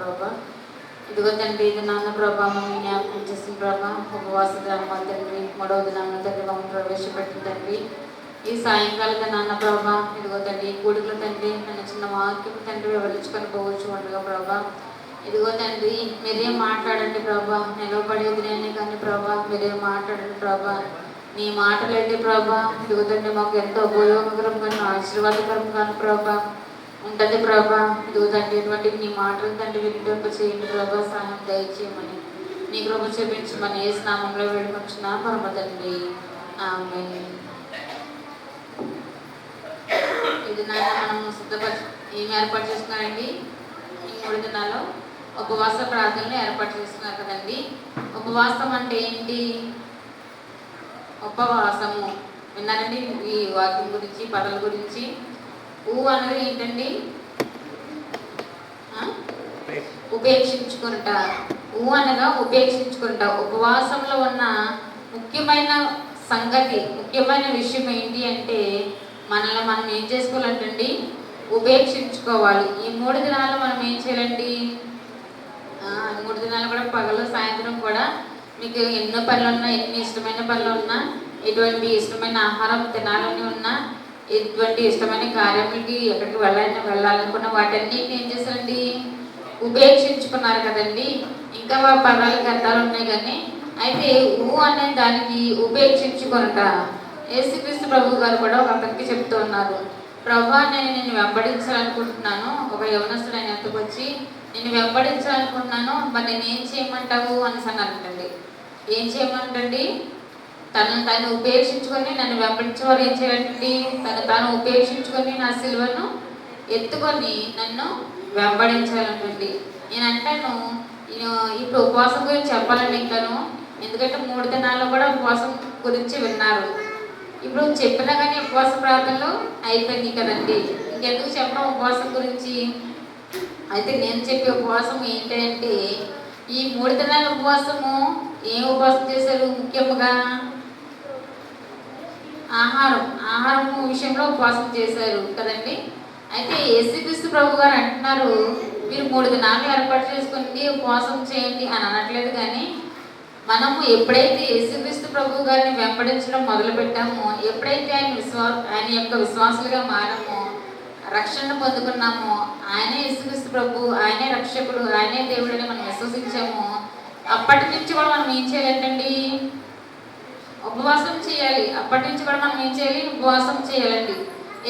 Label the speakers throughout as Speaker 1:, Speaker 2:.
Speaker 1: ప్రభా. ఇదిగో తండ్రి ఇది నాన్న ప్రభా మమ్మల్ని జ్ఞాపకం చేసిన ప్రభా. ఉపవాస గ్రామం తండ్రి మూడవ దినాన్న తండ్రి మమ్మల్ని ప్రవేశపెట్టిన తండ్రి. ఈ సాయంకాలం నాన్న ప్రభా ఇదిగో తండ్రి కూడుకుల తండ్రి నన్ను చిన్న వాక్యం తండ్రి వివరించుకొని పోవచ్చు ఉండగా ప్రభా. ఇదిగో తండ్రి మీరేం మాట్లాడండి ప్రభా. నిలవబడేది నేనే కానీ ప్రభా మీరేం మాట్లాడండి ప్రభా. నీ మాటలండి ప్రభా? ఇదిగో తండ్రి మాకు ఎంతో ఉపయోగకరం కానీ ఆశీర్వాదకరం కానీ ప్రభా. ఉంటుంది ప్రభా. ఇదిగో తండ్రి ఇటువంటి నీ మాటలు తండ్రి వింటూ చేయండి ప్రభా. సహాయం దయచేయమని. నీ కృప చూపించమని ఏ స్నామంలో వేడుకొచ్చిన పరమ తండ్రి. ఆమె ఇది నాన్న మనం సిద్ధపరచ ఏం ఏర్పాటు చేసుకున్నారండి ఈ మూడు దినాల్లో ఉపవాస ప్రార్థనలు ఏర్పాటు చేసుకున్నారు కదండి. ఉపవాసం అంటే ఏంటి? ఉపవాసము. విన్నారండి ఈ వాక్యం గురించి పదల గురించి? ఊ అనేది ఏంటండి? ఉపేక్షించుకుంట ఊ అనగా ఉపేక్షించుకుంట ఉపవాసంలో ఉన్న ముఖ్యమైన సంగతి ముఖ్యమైన విషయం ఏంటి అంటే మనల్ని మనం ఏం చేసుకోవాలంటండి? ఉపేక్షించుకోవాలి. ఈ మూడు దినాలు మనం ఏం చేయాలండి? మూడు దినాలు కూడా పగలు సాయంత్రం కూడా మీకు ఎన్నో పనులు ఉన్నా ఎన్ని ఇష్టమైన పనులు ఉన్నా ఎటువంటి ఇష్టమైన ఆహారం తినాలని ఉన్నా ఎటువంటి ఇష్టమైన కార్యములకి ఎక్కడికి వెళ్ళాలని వెళ్ళాలనుకున్న వాటన్నిటిని ఏం చేశారండి? ఉపేక్షించుకున్నారు కదండి. ఇంకా మా పదాలకు అర్థాలు ఉన్నాయి కానీ అయితే ఊ అనే దానికి ఉపేక్షించుకొనట. యేసుక్రీస్తు ప్రభు గారు కూడా ఒక అతనికి చెప్తూ ఉన్నారు. ప్రభా నేను నేను వెంబడించాలనుకుంటున్నాను. ఒక యవనస్తుడు ఆయన ఎంతకు వచ్చి నేను వెంబడించాలనుకుంటున్నాను. మరి నేను ఏం చేయమంటావు? అని అన్నారంటండి. ఏం చేయమంటండి తను తను ఉపేక్షించుకొని నన్ను వెంబడించేవారు ఏం చేయండి తను తాను ఉపేక్షించుకొని నా సిలువను ఎత్తుకొని నన్ను వెంబడించాలంటండి. నేను అంటాను నేను ఇప్పుడు ఉపవాసం గురించి చెప్పాలండి ఇంకాను. ఎందుకంటే మూడు దినాల్లో కూడా ఉపవాసం గురించి విన్నారు. ఇప్పుడు చెప్పినా కానీ ఉపవాస ప్రార్థనలు అయిపోయింది కదండి. ఇంకెందుకు చెప్పడం ఉపవాసం గురించి? అయితే నేను చెప్పే ఉపవాసం ఏంటంటే ఈ మూడు దినాల ఉపవాసము ఏం ఉపవాసం చేశారు ముఖ్యంగా? ఆహారం ఆహారం విషయంలో ఉపవాసం చేశారు కదండి. అయితే యేసుక్రీస్తు ప్రభు గారు అంటున్నారు మీరు మూడు దినాలు ఏర్పాటు చేసుకుని ఉపవాసం చేయండి అని అనట్లేదు కానీ మనము ఎప్పుడైతే యేసుక్రీస్తు ప్రభు గారిని వెంబడించడం మొదలు పెట్టామో ఎప్పుడైతే ఆయన విశ్వా ఆయన యొక్క విశ్వాసులుగా మారామో రక్షణ పొందుకున్నామో ఆయనే యేసుక్రీస్తు ప్రభు ఆయనే రక్షకుడు ఆయనే దేవుడని మనం విశ్వసించాము అప్పటి నుంచి కూడా మనం ఏం చేయాలంటండి? చేయాలి. అప్పటి నుంచి కూడా మనం ఏం చేయాలి? ఉపవాసం చేయాలండి.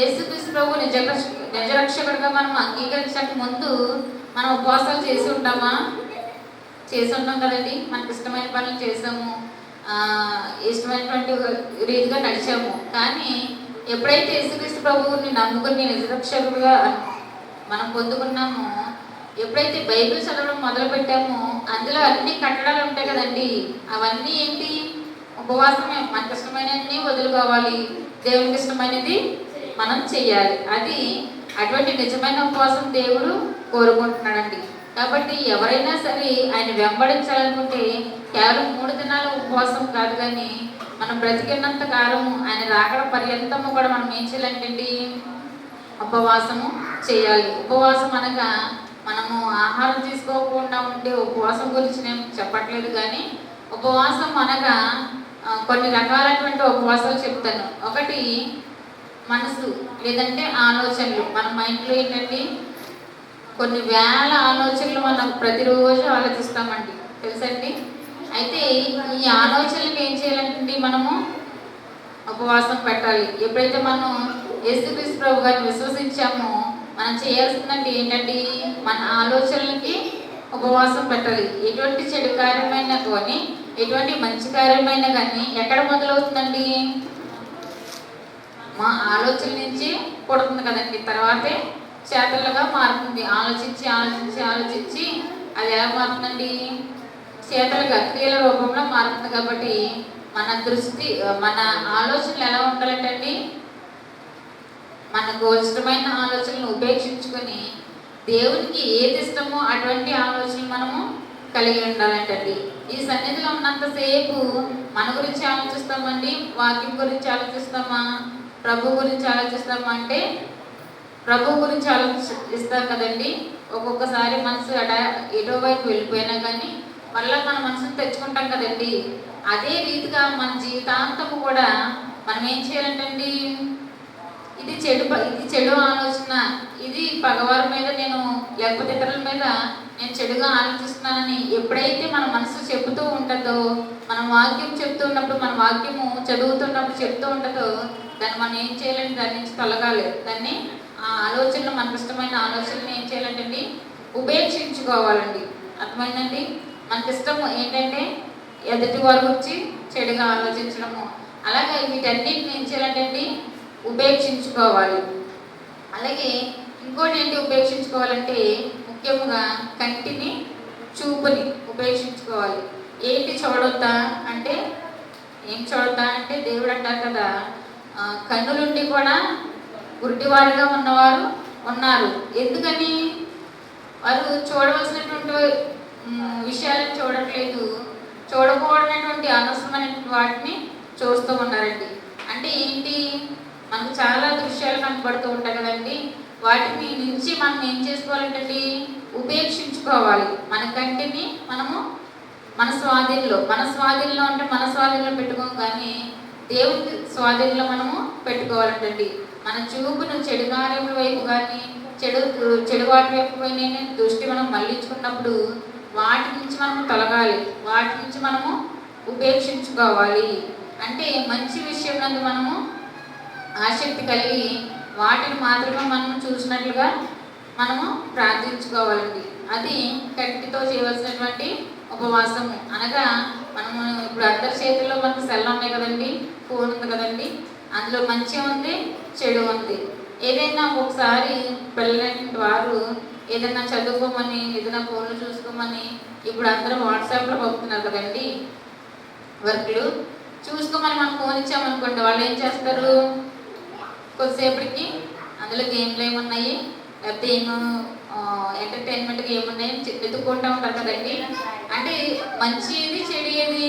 Speaker 1: యేసుక్రీస్తు ప్రభు నిజ నిజరక్షకుడిగా మనం అంగీకరించక ముందు మనం ఉపవాసాలు చేసి ఉంటామా? చేసి ఉంటాం కదండి. మనకి ఇష్టమైన పనులు చేసాము. ఇష్టమైనటువంటి రీతిగా నడిచాము. కానీ ఎప్పుడైతే యేసుక్రీస్తు ప్రభువుని నమ్ముకుని నిజరక్షకుడుగా మనం పొందుకున్నామో ఎప్పుడైతే బైబిల్ చదవడం మొదలు పెట్టామో అందులో అన్ని కట్టడాలు ఉంటాయి కదండి. అవన్నీ ఏంటి? ఉపవాసమే. మనకి ఇష్టమైనన్ని వదులుకోవాలి. దేవునికి ఇష్టమైనది మనం చెయ్యాలి. అది అటువంటి నిజమైన ఉపవాసం దేవుడు కోరుకుంటున్నాడండి. కాబట్టి ఎవరైనా సరే ఆయన వెంబడించాలనుకుంటే కేవలం మూడు దినాల ఉపవాసం కాదు కానీ మనం బ్రతికినంత కాలము ఆయన రాకడ పర్యంతము కూడా మనం ఏం చేయాలంటండి? ఉపవాసము చేయాలి. ఉపవాసం అనగా మనము ఆహారం తీసుకోకుండా ఉంటే ఉపవాసం గురించి నేను చెప్పట్లేదు కానీ ఉపవాసం అనగా కొన్ని రకాలైనటువంటి ఉపవాసాలు చెప్తాను. ఒకటి మనసు లేదంటే ఆలోచనలు. మన మైండ్లో ఏంటండి? కొన్ని వేల ఆలోచనలు మనం ప్రతిరోజు ఆలోచిస్తామండి. తెలుసండి? అయితే ఈ ఆలోచనలకు ఏం చేయాలంటే మనము ఉపవాసం పెట్టాలి. ఎప్పుడైతే మనం యేసుక్రీస్తు ప్రభు గారిని విశ్వసించామో మనం చేయాల్సిందంటే ఏంటండి మన ఆలోచనలకి ఉపవాసం పెట్టాలి. ఎటువంటి చెడు కార్యమైన కానీ ఎటువంటి మంచి కార్యమైన కానీ ఎక్కడ మొదలవుతుందండి? మా ఆలోచన నుంచి పుడుతుంది కదండి. తర్వాతే చేతలుగా మారుతుంది. ఆలోచించి ఆలోచించి ఆలోచించి అది ఎలా మారుతుందండి? చేతలుగా క్రియల రూపంలో మారుతుంది కాబట్టి మన దృష్టి మన ఆలోచనలు ఎలా ఉండాలంటండి? మనకు ఇష్టమైన ఆలోచనలు ఉపేక్షించుకొని దేవునికి ఏది ఇష్టమో అటువంటి ఆలోచనలు మనము కలిగి ఉండాలంటండి. ఈ సన్నిధిలో ఉన్నంతసేపు మన గురించి ఆలోచిస్తామండి వాక్యం గురించి ఆలోచిస్తామా ప్రభు గురించి ఆలోచిస్తామా అంటే ప్రభు గురించి ఆలోచిస్తాం కదండి. ఒక్కొక్కసారి మనసు అట ఎటో వైపు వెళ్ళిపోయినా కానీ మళ్ళీ మన మనసును తెచ్చుకుంటాం కదండి. అదే రీతిగా మన జీవితాంతము కూడా మనం ఏం చేయాలంటండి? ఇది చెడు ప- ఇది చెడు ఆలోచన. ఇది పగవారి మీద నేను లేకపోతే ఇతరుల మీద నేను చెడుగా ఆలోచిస్తున్నానని ఎప్పుడైతే మన మనసు చెబుతూ ఉంటుందో మన వాక్యం చెప్తూ ఉన్నప్పుడు మన వాక్యము చదువుతున్నప్పుడు చెప్తూ ఉంటుందో దాన్ని మనం ఏం చేయాలంటే దాని నుంచి తొలగాలి. దాన్ని ఆ ఆలోచనలు మనకు ఇష్టమైన ఆలోచనలు ఏం చేయాలంటండి? ఉపేక్షించుకోవాలండి. అర్థమైందండి? మనకి ఇష్టం ఏంటంటే ఎదుటి వారి గురించి చెడుగా ఆలోచించడము. అలాగే వీటన్నిటిని ఏం చేయాలంటే ఉపేక్షించుకోవాలి. అలాగే ఇంకోటి ఏంటి ఉపేక్షించుకోవాలంటే ముఖ్యంగా కంటిని చూపుని ఉపేక్షించుకోవాలి. ఏంటి చూడొద్దా అంటే ఏం చూడొద్దా అంటే దేవుడు అంటారు కదా కన్నులుండి కూడా గుడ్డివారిగా ఉన్నవారు ఉన్నారు. ఎందుకని? వారు చూడవలసినటువంటి విషయాలను చూడట్లేదు. చూడకూడనటువంటి అనవసరమైన వాటిని చూస్తూ ఉన్నారండి. అంటే ఏంటి? మనకు చాలా దృశ్యాలు కనపడుతూ ఉంటాయి కదండి. వాటిని నుంచి మనం ఏం చేసుకోవాలంటే ఉపేక్షించుకోవాలి. మన కంటిని మనము మన స్వాధీనంలో మన స్వాధీనంలో అంటే మన స్వాధీనంలో పెట్టుకోం కానీ దేవుని స్వాధీనంలో మనము పెట్టుకోవాలంటండి. మన చూపును చెడు కార్యముల వైపు కానీ చెడు చెడు వాటి వైపు పోయిన దృష్టి మనం మళ్ళించుకున్నప్పుడు వాటి నుంచి మనం తొలగాలి. వాటి నుంచి మనము ఉపేక్షించుకోవాలి. అంటే మంచి విషయం నందు మనము ఆసక్తి కలిగి వాటిని మాత్రమే మనం చూసినట్లుగా మనము ప్రార్థించుకోవాలండి. అది కట్టితో చేయవలసినటువంటి ఉపవాసము. అనగా మనము ఇప్పుడు అందరి చేతుల్లో మనకు సెల్ ఉన్నాయి కదండి ఫోన్ ఉంది కదండి అందులో మంచి ఉంది చెడు ఉంది. ఏదైనా ఒకసారి పిల్లలంటి వారు ఏదైనా చదువుకోమని ఏదైనా ఫోన్లు చూసుకోమని ఇప్పుడు అందరూ వాట్సాప్లో పంపుతున్నారు కదండి వర్క్లు. చూసుకోమని మనం ఫోన్ ఇచ్చామనుకోండి వాళ్ళు ఏం చేస్తారు? కొద్దిసేపటికి అందులో గేమ్లు ఏమున్నాయి? లేకపోతే ఏమో ఎంటర్టైన్మెంట్గా ఏమున్నాయి అని వెతుక్కుంటూ ఉంటారు కదండి. అంటే మంచిది చెడు ఏది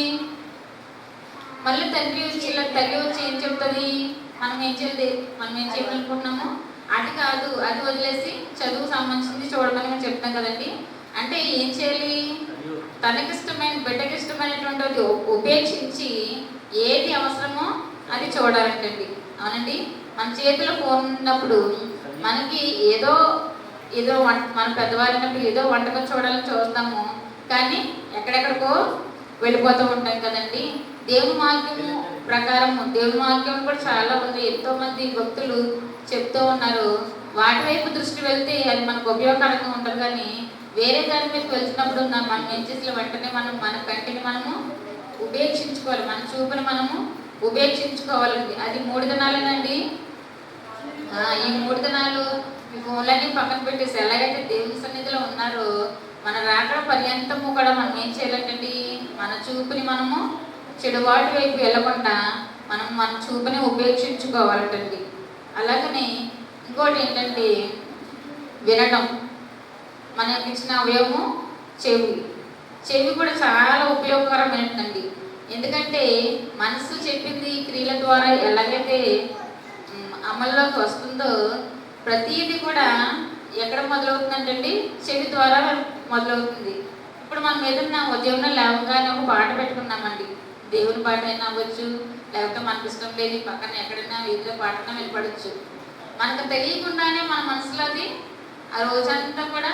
Speaker 1: మళ్ళీ తండ్రి వచ్చి ఇలా తల్లి వచ్చి ఏం చెప్తుంది? మనం ఏం చేయాలి? మనం ఏం చేయాలనుకుంటున్నాము? అది కాదు. అది వదిలేసి చదువు సంబంధించింది చూడమని చెప్తాం కదండి. అంటే ఏం చేయాలి? తనకి ఇష్టమైన బిడ్డకి ఇష్టమైనటువంటి ఉపేక్షించి ఏది అవసరమో అది చూడాలంటండి. అవునండి? మన చేతిలో ఫోన్ ఉన్నప్పుడు మనకి ఏదో ఏదో వంట మన పెద్దవారినప్పుడు ఏదో వంటకం చూడాలని చూస్తాము. కానీ ఎక్కడెక్కడికో వెళ్ళిపోతూ ఉంటాం కదండి. దేవుని వాక్యము ప్రకారము దేవుని వాక్యం కూడా చాలా ఉంది. ఎంతో మంది భక్తులు చెప్తూ ఉన్నారు. వాటి వైపు దృష్టి వెళ్తే అది మనకు ఉపయోగకరంగా ఉంటుంది కానీ వేరే దాని మీద వెళ్తున్నప్పుడు మన మనం వెంటనే మనం మన కంటిని మనము ఉపేక్షించుకోవాలి. మన చూపుని మనము ఉపేక్షించుకోవాలండి. అది మూడు దినాలేనండి. ఈ మూడు దినాలు మీ ఫోన్లన్నీ పక్కన పెట్టేసి ఎలాగైతే దేవుని సన్నిధిలో ఉన్నారో మన రాకడ పర్యంతము కూడా మనం ఏం చేయాలంటే మన చూపుని మనము చెడువాటి వైపు వెళ్ళకుండా మనం మన చూపుని ఉపేక్షించుకోవాలటండి. అలాగనే ఇంకోటి ఏంటంటే వినడం. మనకి ఇచ్చిన అవయవము చెవి. చెవి కూడా చాలా ఉపయోగకరమైనదండి. ఎందుకంటే మనసు చెప్పింది క్రియల ద్వారా ఎలాగైతే అమల్లోకి వస్తుందో ప్రతిదీ కూడా ఎక్కడ మొదలవుతుందంటే చెవి ద్వారా మొదలవుతుంది. ఇప్పుడు మనం ఏదన్నా ఉదయం లేవగానే ఒక పాట పెట్టుకున్నామండి దేవుని పాట అయినా అవ్వచ్చు లేకపోతే మనకి ఇష్టం లేని పక్కన ఎక్కడైనా వీధిలో పాటనా వెళ్ళిపడవచ్చు మనకు తెలియకుండానే మన మనసులో అది ఆ రోజంతా కూడా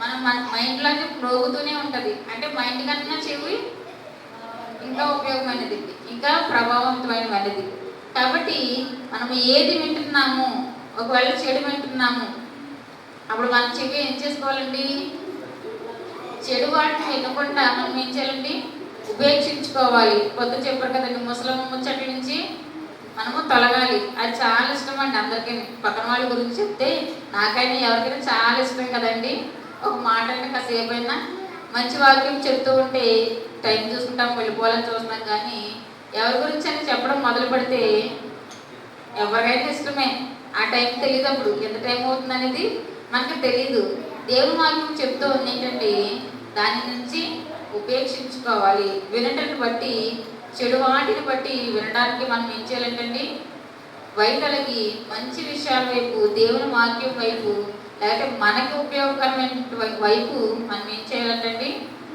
Speaker 1: మన మన మైండ్లో అది ప్రోగుతూనే ఉంటుంది. అంటే మైండ్ కన్నా చెవి ఇంకా ఉపయోగమైనది. ఇంకా ప్రభావవంతమైనది. కాబట్టి మనం ఏది వింటున్నాము ఒకవేళ చెడు వింటున్నాము అప్పుడు మన చెవి ఏం చేసుకోవాలండి? చెడు వాటిని వినకుండా మనం ఏం చేయాలండి? ఉపేక్షించుకోవాలి. పొద్దు చెప్పారు కదండి ముసలమ్మ ముచ్చట్ల నుంచి మనము తొలగాలి. అది చాలా ఇష్టం అండి అందరికీ. పక్కన వాళ్ళ గురించి చెప్తే నాకైనా ఎవరికైనా చాలా ఇష్టం కదండి. ఒక మాట అంటే కాసేపు అయినా మంచి వాక్యం చెప్తూ ఉంటే టైం చూసుకుంటాం వెళ్ళిపోవాలని చూస్తున్నాం కానీ ఎవరి గురించి అని చెప్పడం మొదలు పెడితే ఎవరికైనా ఇష్టమే ఆ టైం తెలియదు అప్పుడు. ఎంత టైం అవుతుంది అనేది మనకు తెలియదు దేవుని వాక్యం చెప్తూ ఉంది ఏంటంటే దాని నుంచి ఉపేక్షించుకోవాలి. వినటాన్ని బట్టి చెడు వాటిని బట్టి వినడానికి మనం ఏం చేయాలంటండి? వైదలకి మంచి విషయాల వైపు దేవుని వాక్యం వైపు లేకపోతే మనకు ఉపయోగకరమైన వైపు మనం ఏం చేయాలంటండి?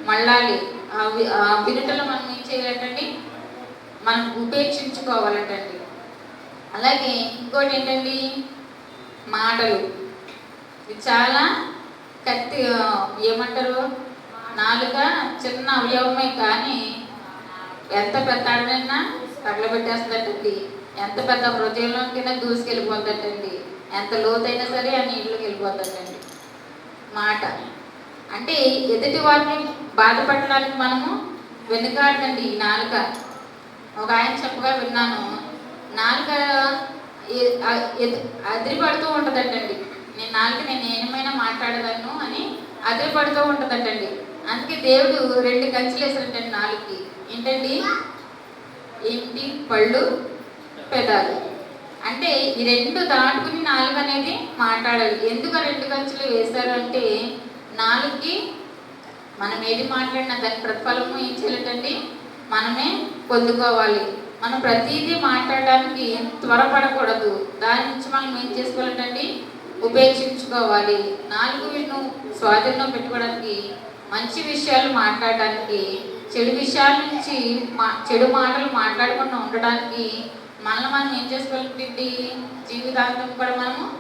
Speaker 1: మళ్ళాలి. ఆ ఆ మనం ఏం చేయాలంటండి? మనం ఉపేక్షించుకోవాలంటండి. అలాగే ఇంకోటి ఏంటండి? మాటలు. ఇది చాలా కత్తి ఏమంటారు? నాలుక చిన్న అవయవమే కానీ ఎంత పెద్ద ఆడనైనా తగలబెట్టేస్తుందటండి. ఎంత పెద్ద హృదయంలోకైనా దూసుకెళ్ళిపోతుందండి ఎంత లోతైనా సరే ఆ నీళ్ళకి వెళ్ళిపోతుందండి మాట. అంటే ఎదుటి వారిని బాధపడడానికి మనము వెనుకాడదండి ఈ నాలుక. ఒక ఆయన చెప్పగా విన్నాను. నాలుక అదిరి పడుతూ అదిరిపడుతూ ఉంటుందటండి. నేను నాలుక నేను ఏమైనా మాట్లాడగలను అని అదిరిపడుతూ ఉంటుందటండి. అందుకే దేవుడు రెండు కంచెలు వేసారంటండి నాలుగుకి. ఏంటండి? ఏంటి? పళ్ళు పెదాలు. అంటే ఈ రెండు దాటుకుని నాలుగు అనేది మాట్లాడాలి. ఎందుకు రెండు కంచెలు వేశారు అంటే నాలుగుకి మనం ఏది మాట్లాడినా దాని ప్రతిఫలము ఏం చేయాలంటండి? మనమే పొందుకోవాలి. మనం ప్రతిదీ మాట్లాడడానికి త్వరపడకూడదు. దాని నుంచి మనం ఏం చేసుకోవాలంటండి? ఉపేక్షించుకోవాలి. నాలుగు విను స్వాధీనం పెట్టుకోవడానికి మంచి విషయాలు మాట్లాడడానికి చెడు విషయాల నుంచి మా చెడు మాటలు మాట్లాడకుండా ఉండడానికి మనల్ని మనం ఏం చేసుకోవాలంటే జీవితాంతం కూడా మనము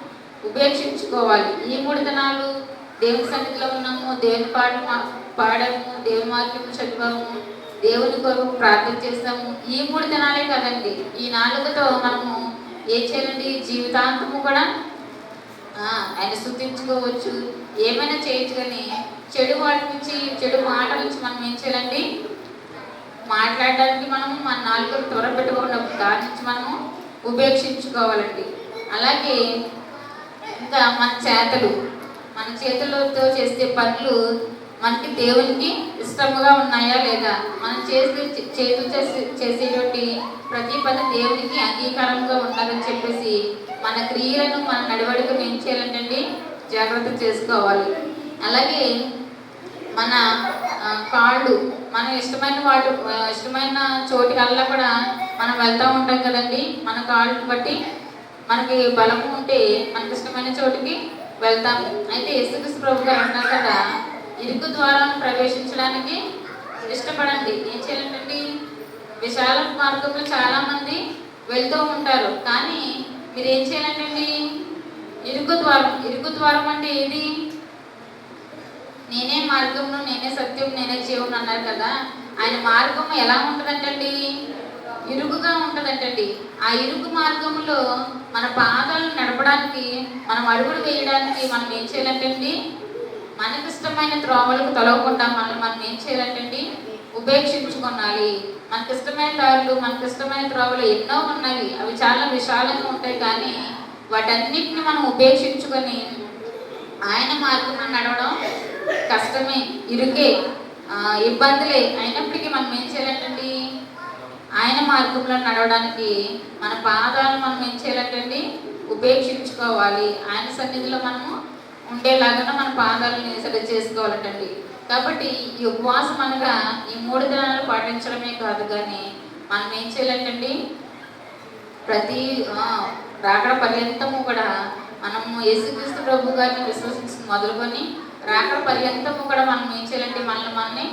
Speaker 1: ఉపేక్షించుకోవాలి. ఈ మూడు దినాలు దేవుని సన్నిధిలో ఉన్నాము దేవుని పాట మా- పాడాము దేవుని వాక్యం చదివాము. దేవుని కొరకు ప్రార్థన చేస్తాము. ఈ మూడు దినాలే కదండి. ఈ నాలుగుతో మనము ఏం చేయాలండి? జీవితాంతము కూడా ఆయన శుద్ధించుకోవచ్చు ఏమైనా చేయొచ్చు కానీ చెడు వాటి నుంచి చెడు మాటల నుంచి మనం ఏం చేయాలండి? మాట్లాడడానికి మనము మన నాలుగు త్వర పెట్టుకోకుండా దాని నుంచి మనము ఉపేక్షించుకోవాలండి. అలాగే ఇంకా మన చేతలు మన చేతులతో చేసే పనులు మనకి దేవునికి ఇష్టముగా ఉన్నాయా లేదా? మనం చేసే చేతులు చేసే చేసేటువంటి ప్రతి పని దేవునికి అంగీకారంగా ఉండాలని చెప్పేసి మన క్రియలను మన నడవడికను ఏం చేయాలంటండి? జాగ్రత్త చేసుకోవాలి. అలాగే మన కాళ్ళు మన ఇష్టమైన వాటి ఇష్టమైన చోటికల్లా కూడా మనం వెళ్తూ ఉంటాం కదండి. మన కాళ్ళని బట్టి మనకి బలం ఉంటే మనకి ఇష్టమైన చోటికి వెళ్తాము. అయితే యేసుక్రీస్తు ప్రభు గారు అంటారు కదా ఇరుకు ద్వారాలను ప్రవేశించడానికి ఇష్టపడండి. ఏం చేయాలంటండి విశాల మార్గంలో చాలా మంది వెళ్తూ ఉంటారు. కానీ మీరు ఏం చేయాలంటండి? ఇరుకు ద్వారం. ఇరుకు ద్వారం అంటే ఏది? నేనే మార్గంను నేనే సత్యం నేనే జీవం అన్నారు కదా. ఆయన మార్గం ఎలా ఉంటుందంటండి? ఇరుకుగా ఉంటుందంటండి. ఆ ఇరుకు మార్గంలో మన పాదాలను నడపడానికి మనం అడుగులు వేయడానికి మనం ఏం చేయాలంటండి? మనకి ఇష్టమైన త్రోవలకు తొలగకుండా మనం మనం ఏం చేయాలంటండి? ఉపేక్షించుకున్నాలి మనకి ఇష్టమైన దారులు మనకి ఇష్టమైన త్రోవలు ఎన్నో ఉన్నాయి అవి చాలా విశాలంగా ఉంటాయి కానీ వాటన్నిటిని మనం ఉపేక్షించుకొని ఆయన మార్గంలో నడవడం కష్టమే ఇరుకే ఇబ్బందులే. అయినప్పటికీ మనం ఏం చేయాలంటండి? ఆయన మార్గంలో నడవడానికి మన పాదాలను మనం ఏం చేయాలంటండి? ఉపేక్షించుకోవాలి. ఆయన సన్నిధిలో మనము ఉండేలాగా మన పాదాలని సరి చేసుకోవాలంటండి. కాబట్టి ఈ ఉపవాసం అనగా ఈ మూడు దినాలు పాటించడమే కాదు కానీ మనం ఏం చేయాలంటండి? ప్రతి రాకడ పర్యంతము కూడా మనము యేసుక్రీస్తు ప్రభు గారిని విశ్వసించి మొదలుకొని రాకడ పర్యంతము కూడా మనం ఏం చేయాలంటే మనల్ని మనల్ని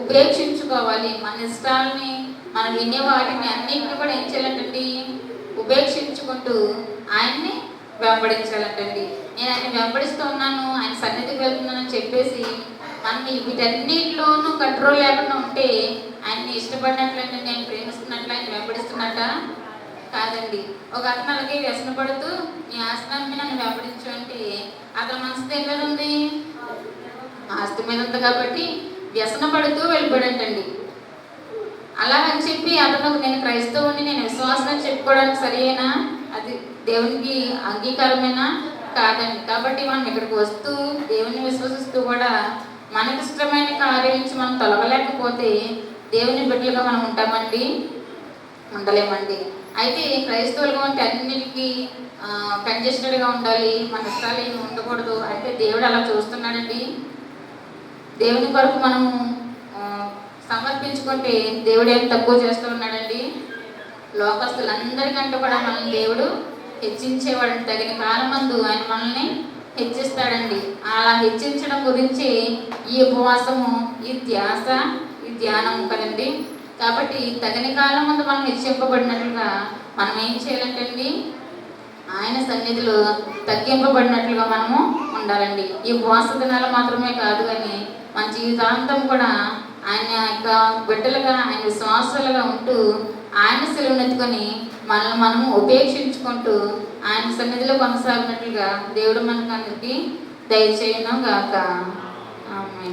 Speaker 1: ఉపేక్షించుకోవాలి. మన ఇష్టాలని మనం వినే వాటిని అన్నింటిని కూడా ఏం చేయాలంటండి? ఉపేక్షించుకుంటూ ఆయన్ని వెంబడించాలంటండి. నేను ఆయన వెంబడిస్తూ ఉన్నాను ఆయన సన్నిధికి వెళ్తున్నానని చెప్పేసి మనం ఈ వీటన్నిటిలోనూ కంట్రోల్ లేకుండా ఉంటే ఆయన్ని ఇష్టపడినట్లంటే నేను ప్రేమిస్తున్నట్లు ఆయన వెంబడిస్తున్నట్ట కాదండి. ఒక అతను అలాగే వ్యసనపడుతూ నీ ఆసనాన్ని నన్ను వెంబడించు అంటే అతని మనసు దగ్గర ఉంది ఆస్తి మీద ఉంది కాబట్టి వ్యసన పడుతూ వెళ్ళిపోయాడంటండి. అలాగని చెప్పి అతను నేను క్రైస్తవుని నేను విశ్వాసం చెప్పుకోవడానికి సరియైనా అది దేవునికి అంగీకారమేనా? కాదండి. కాబట్టి మనం ఇక్కడికి వస్తూ దేవుని విశ్వసిస్తూ కూడా మనకి ఇష్టమైన కార్యం నుంచి మనం తొలగలేకపోతే దేవుని బిడ్డలుగా మనం ఉంటామండి? ఉండలేమండి. అయితే క్రైస్తవులుగా ఉంటే అన్నిటికీ కంజెస్టెడ్గా ఉండాలి. మన ఇష్టాలు ఏమి ఉండకూడదు. అయితే దేవుడు అలా చూస్తున్నాడండి. దేవుని కొరకు మనము సమర్పించుకుంటే దేవుడు ఏం తక్కువ చేస్తూ ఉన్నాడండి? లోకస్తులందరికంటే కూడా మనం దేవుడు హెచ్చించేవాడు తగిన కాలమందు ఆయన మనల్ని హెచ్చిస్తాడండి. అలా హెచ్చించడం గురించి ఈ ఉపవాసము ఈ ధ్యాస ఈ ధ్యానం కదండి. కాబట్టి తగిన కాలం ముందు మనం హెచ్చింపబడినట్లుగా మనం ఏం చేయాలంటండి? ఆయన సన్నిధిలో తగ్గింపబడినట్లుగా మనము ఉండాలండి. ఈ ఉపవాస దినాలు మాత్రమే కాదు కానీ మన జీవితాంతం కూడా ఆయన యొక్క బిడ్డలుగా ఆయన విశ్వాసాలుగా ఉంటూ ఆయన సెలవునెత్తుకొని మనల్ని మనము ఉపేక్షించుకుంటూ ఆయన సన్నిధిలో కొనసాగినట్లుగా దేవుడు మనకు అందరికీ దయచేయను గాక ఆమె